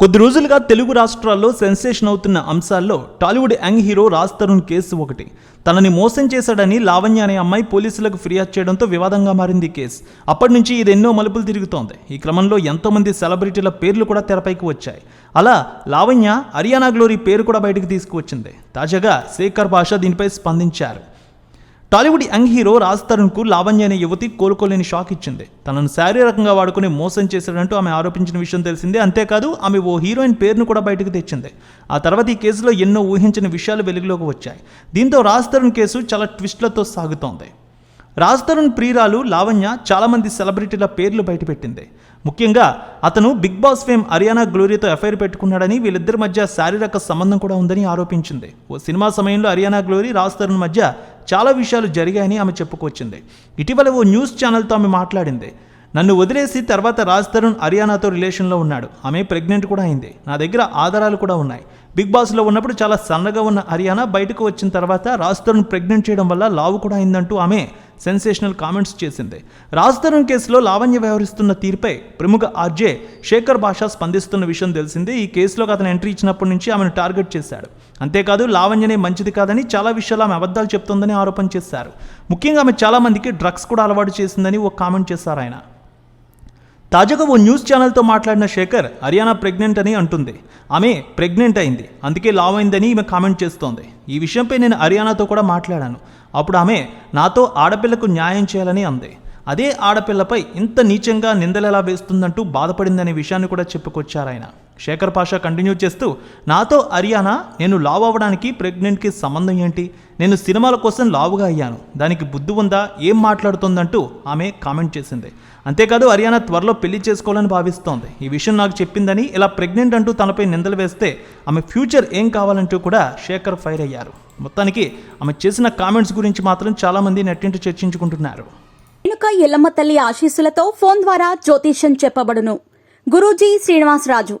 కొద్ది రోజులుగా తెలుగు రాష్ట్రాల్లో సెన్సేషన్ అవుతున్న అంశాల్లో Tollywood young hero Raj Tarun case ఒకటి. తనని మోసం చేశాడని లావణ్య అనే అమ్మాయి పోలీసులకు ఫిర్యాదు చేయడంతో వివాదంగా మారింది కేసు. అప్పటి నుంచి ఇది ఎన్నో మలుపులు తిరుగుతోంది. ఈ క్రమంలో ఎంతోమంది సెలబ్రిటీల పేర్లు కూడా తెరపైకి వచ్చాయి. అలా లావణ్య హర్యానా గ్లోరీ పేరు కూడా బయటకు తీసుకువచ్చింది. తాజాగా శేఖర్ భాష దీనిపై స్పందించారు. టాలీవుడ్ యంగ్ హీరో రాజ్ తరుణ్కు లావణ్య అనే యువతి కోలుకోలేని షాక్ ఇచ్చింది. తనను శారీరకంగా వాడుకుని మోసం చేశాడంటూ ఆమె ఆరోపించిన విషయం తెలిసిందే. అంతేకాదు ఆమె ఓ హీరోయిన్ పేరును కూడా బయటకు తెచ్చింది. ఆ తర్వాత ఈ కేసులో ఎన్నో ఊహించిన విషయాలు వెలుగులోకి వచ్చాయి. దీంతో రాజ్ తరుణ్ కేసు చాలా ట్విస్ట్లతో సాగుతోంది. రాజ్ తరుణ్ ప్రియురాలు లావణ్య చాలామంది సెలబ్రిటీల పేర్లు బయటపెట్టింది. ముఖ్యంగా అతను బిగ్ బాస్ ఫేమ్ అరియానా గ్లోరీతో ఎఫ్ఐఆర్ పెట్టుకున్నాడని వీళ్ళిద్దరి మధ్య శారీరక సంబంధం కూడా ఉందని ఆరోపించింది. ఓ సినిమా సమయంలో హరియానా గ్లోరీ రాజ్ తరుణ్ మధ్య చాలా విషయాలు జరిగాయని ఆమె చెప్పుకొచ్చింది. ఇటీవల ఓ న్యూస్ ఛానల్తో ఆమె మాట్లాడింది. నన్ను వదిలేసి తర్వాత రాజ్ తరుణ్ అరియానాతో రిలేషన్లో ఉన్నాడు. ఆమె ప్రెగ్నెంట్ కూడా అయింది. నా దగ్గర ఆధారాలు కూడా ఉన్నాయి. బిగ్ బాస్లో ఉన్నప్పుడు చాలా సన్నగా ఉన్న హరియానా బయటకు వచ్చిన తర్వాత రాజ్ తరుణ్ ప్రెగ్నెంట్ చేయడం వల్ల లావు కూడా అయిందంటూ ఆమె సెన్సేషనల్ కామెంట్స్ చేసింది. రాజధరం కేసులో లావణ్య వ్యవహరిస్తున్న తీరుపై ప్రముఖ ఆర్జే శేఖర్ బాషా స్పందిస్తున్న విషయం తెలిసిందే. ఈ కేసులోకి అతను ఎంట్రీ ఇచ్చినప్పటి నుంచి ఆమెను టార్గెట్ చేశాడు. అంతేకాదు లావణ్యనే మంచిది కాదని చాలా విషయాలు ఆమె అబద్ధాలు చెప్తోందని ఆరోపణ చేశారు. ముఖ్యంగా ఆమె చాలా మందికి డ్రగ్స్ కూడా అలవాటు చేసిందని ఓ కామెంట్ చేశారు ఆయన. తాజాగా ఓ న్యూస్ ఛానల్తో మాట్లాడిన శేఖర్ హర్యానా ప్రెగ్నెంట్ అని అంటుంది. ఆమె ప్రెగ్నెంట్ అయింది. అందుకే లావ్ అయిందని ఈమె కామెంట్ చేస్తోంది. ఈ విషయంపై నేను హర్యానాతో కూడా మాట్లాడాను. అప్పుడు ఆమె నాతో ఆడపిల్లకు న్యాయం చేయాలని అంది. అదే ఆడపిల్లపై ఇంత నీచంగా నిందలు ఎలా వేస్తుందంటూ బాధపడిందనే విషయాన్ని కూడా చెప్పుకొచ్చారు ఆయన శేఖర్ పాషా కంటిన్యూ చేస్తూ నాతో అరియానా నేను లావు అవ్వడానికి ప్రెగ్నెంట్కి సంబంధం ఏంటి? నేను సినిమాల కోసం లావుగా అయ్యాను. దానికి బుద్ధి ఉందా? ఏం మాట్లాడుతుందంటూ ఆమె కామెంట్ చేసింది. అంతేకాదు అరియానా త్వరలో పెళ్ళి చేసుకోవాలని భావిస్తోంది. ఈ విషయం నాకు చెప్పిందని ఇలా ప్రెగ్నెంట్ అంటూ తనపై నిందలు వేస్తే ఆమె ఫ్యూచర్ ఏం కావాలంటూ కూడా శేఖర్ ఫైర్ అయ్యారు. మొత్తానికి ఆమె చేసిన కామెంట్స్ గురించి మాత్రం చాలామంది నెట్టింటి చర్చించుకుంటున్నారు. రేణుక ఎల్లమ్మ తల్లి ఆశీస్సులతో ఫోన్ ద్వారా జ్యోతిష్యం చెప్పబడును. గురూజీ శ్రీనివాసరాజు.